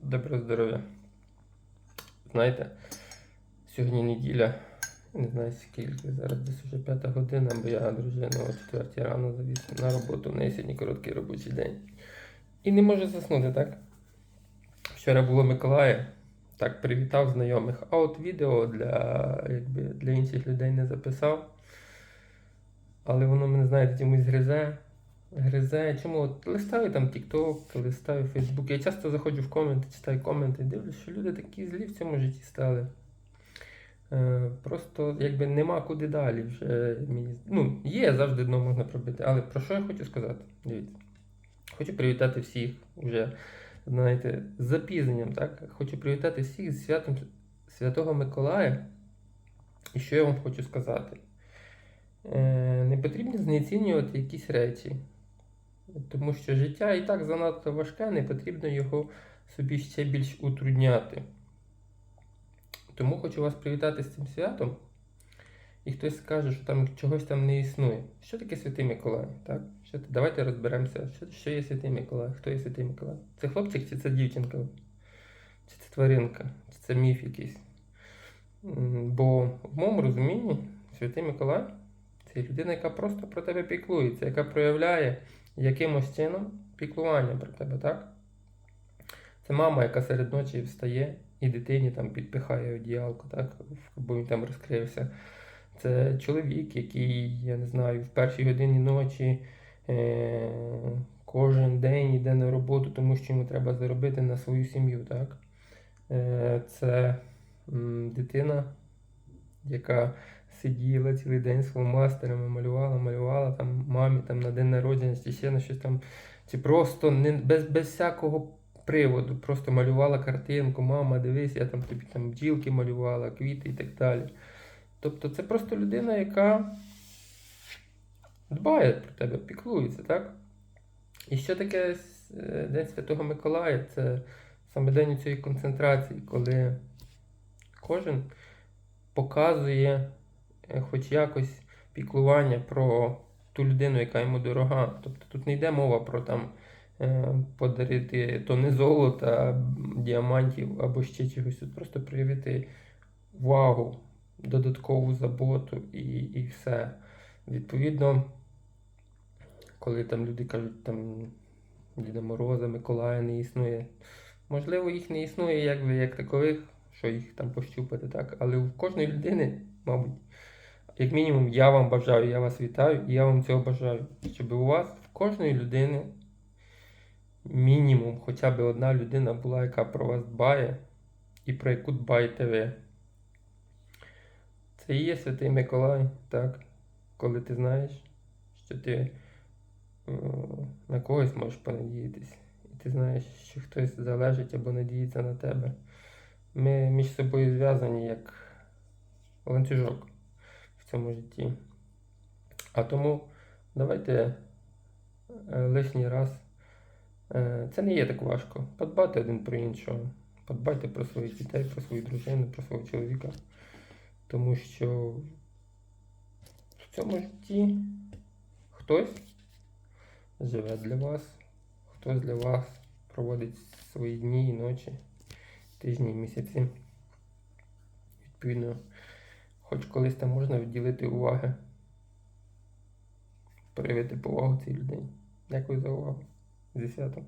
Доброго здоров'я. Знаєте, сьогодні неділя, не знаю скільки, зараз десь вже п'ята година, бо я дружину о четвертій рано завіз на роботу. У неї сьогодні короткий робочий день. І не може заснути, так? Вчора було Миколая, так, привітав знайомих, а от відео для, якби, для інших людей не записав. Але воно мене, знаєте, чомусь гризе. Гризе. Чому? Листаю там TikTok, листаю Facebook. Я часто заходжу в коменти, читаю коменти, дивлюсь, що люди такі злі в цьому житті стали. Е, просто якби нема куди далі вже. Мені... Ну, є, завжди дно можна пробити. Але про що я хочу сказати? Дивіться. Хочу привітати всіх вже, знаєте, з запізненням, так? Хочу привітати всіх з святом Святого Миколая. І що я вам хочу сказати? Е, не потрібно знецінювати якісь речі. Тому що життя і так занадто важке, не потрібно його собі ще більш утрудняти. Тому хочу вас привітати з цим святом. І хтось скаже, що там чогось там не існує. Що таке Святий Миколай? Так? Що, давайте розберемося, що, що є Святий Миколай, хто є Святий Миколай. Це хлопчик чи це дівчинка? Чи це тваринка, чи це міф якийсь? Бо в моєму розумінні Святий Миколай це людина, яка просто про тебе піклується, яка проявляє якимось чином піклування про тебе, так? Це мама, яка серед ночі встає і дитині там підпихає одіялко, так? бо він там розкрився. Це чоловік, який, я не знаю, в першій годині ночі е- кожен день йде на роботу, тому що йому треба заробити на свою сім'ю. так? Е- це м, дитина, яка сиділа цілий день з фломастерами, малювала, малювала там мамі там, на день народження, ще на щось там, чи просто не, без, без всякого приводу, просто малювала картинку, мама, дивись, я там тобі там бджілки малювала, квіти і так далі. Тобто це просто людина, яка дбає про тебе, піклується, так? І що таке е, День Святого Миколая? Це саме день цієї концентрації, коли кожен показує хоч якось піклування про ту людину, яка йому дорога. Тобто тут не йде мова про там е, подарити тони золота, діамантів або ще чогось. Тут просто проявити увагу, додаткову заботу і, і все. Відповідно, коли там люди кажуть, там Діда Мороза, Миколая не існує. Можливо, їх не існує як, би, як такових, що їх там пощупати, так. Але у кожної людини, мабуть, як мінімум, я вам бажаю, я вас вітаю, і я вам цього бажаю, щоб у вас в кожної людини мінімум хоча б одна людина була, яка про вас дбає і про яку дбаєте ви. Це і є Святий Миколай, так? Коли ти знаєш, що ти е, на когось можеш понадіятись, і ти знаєш, що хтось залежить або надіється на тебе. Ми між собою зв'язані як ланцюжок цьому житті. А тому давайте е, лишній раз. е, Це не є так важко. Подбати один про іншого. Подбайте про своїх дітей, про свою дружину, про свого чоловіка. Тому що в цьому житті хтось живе для вас, хтось для вас проводить свої дні і ночі, тижні і місяці. Відповідно, хоч колись там можна відділити уваги, проявити повагу цій людині. Дякую за увагу. Зі святом.